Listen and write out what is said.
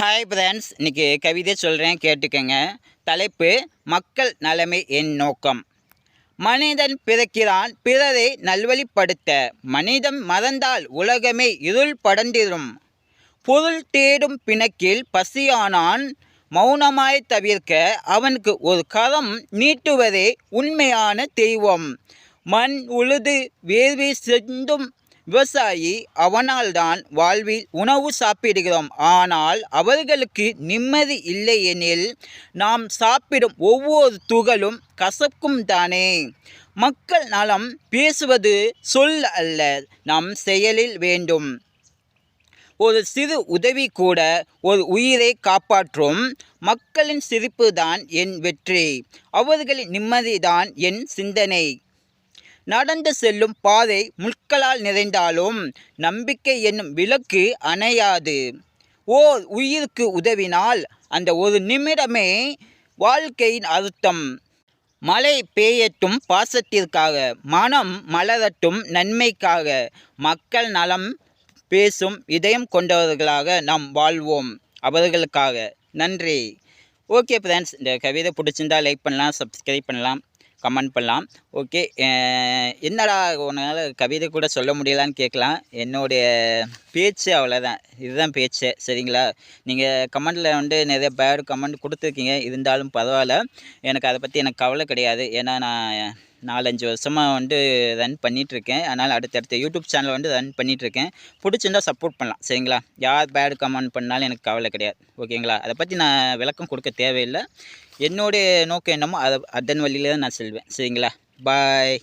Hi friends இன்றைக்கி கவிதை சொல்கிறேன் கேட்டுக்கங்க. தலைப்பு மக்கள் நலமே என் நோக்கம். மனிதன் பிறக்கிறான் பிறரை நல்வழிப்படுத்த. மனிதன் மறந்தால் உலகமே இருள் படர்ந்திடும். பொருள் தேடும் பிணக்கில் பசியானான் மௌனமாய் தவிர்க்க அவனுக்கு ஒரு கரம் நீட்டுவதே உண்மையான தெய்வம். மண் உழுது வேர்வை செந்தும் விவசாயி அவனால்தான் வாழ்வில் உணவு சாப்பிடுகிறோம். ஆனால் அவர்களுக்கு நிம்மதி இல்லை எனில் நாம் சாப்பிடும் ஒவ்வொரு துகளும் கசக்கும் தானே. மக்கள் நலம் பேசுவது சொல் அல்ல நம் செயலில் வேண்டும். ஒரு சிறு உதவி கூட ஒரு உயிரை காப்பாற்றும் மக்களின் சிரிப்பு தான் என் வெற்றி. அவர்களின் நிம்மதிதான் என் சிந்தனை. நடந்து செல்லும் பாதை முட்களால் நிறைந்தாலும் நம்பிக்கை என்னும் விளக்கு அணையாது. ஓர் உயிருக்கு உதவினால் அந்த ஒரு நிமிடமே வாழ்க்கையின் அர்த்தம். மழை பெய்யட்டும் பாசத்திற்காக மனம் மலரட்டும் நன்மைக்காக மக்கள் நலம் பேசும் இதயம் கொண்டவர்களாக நாம் வாழ்வோம் அவர்களுக்காக. நன்றி. ஓகே ஃப்ரெண்ட்ஸ் இந்த கவிதை பிடிச்சிருந்தா லைக் பண்ணலாம் சப்ஸ்கிரைப் பண்ணலாம். கமெண்ட் பண்ணலாம். ஓகே என்னடா உன்னால் கவிதை கூட சொல்ல முடியலான்னு கேட்கலாம். என்னுடைய பேச்சு அவ்வளோதான் இதுதான் பேச்சு சரிங்களா? நீங்கள் கமெண்டில் வந்து நிறைய பேட் கமெண்ட் கொடுத்துருக்கீங்க. இருந்தாலும் பரவாயில்ல. எனக்கு அதை பற்றி எனக்கு கவலை கிடையாது. ஏன்னா நான் நாலஞ்சு வருஷமாக வந்து ரன் பண்ணிகிட்ருக்கேன் அதனால் அடுத்தடுத்த யூடியூப் சேனல் வந்து ரன் பண்ணிகிட்ருக்கேன் பிடிச்சிருந்தா சப்போர்ட் பண்ணலாம். சரிங்களா? யார் பேட் கமெண்ட் பண்ணாலும் எனக்கு கவலை கிடையாது. ஓகேங்களா? அதை பற்றி நான் விளக்கம் கொடுக்க தேவையில்லை. என்னுடைய நோக்கம் என்னமோ அதை அதன் வழியில் தான் நான் செல்வேன். சரிங்களா? பாய்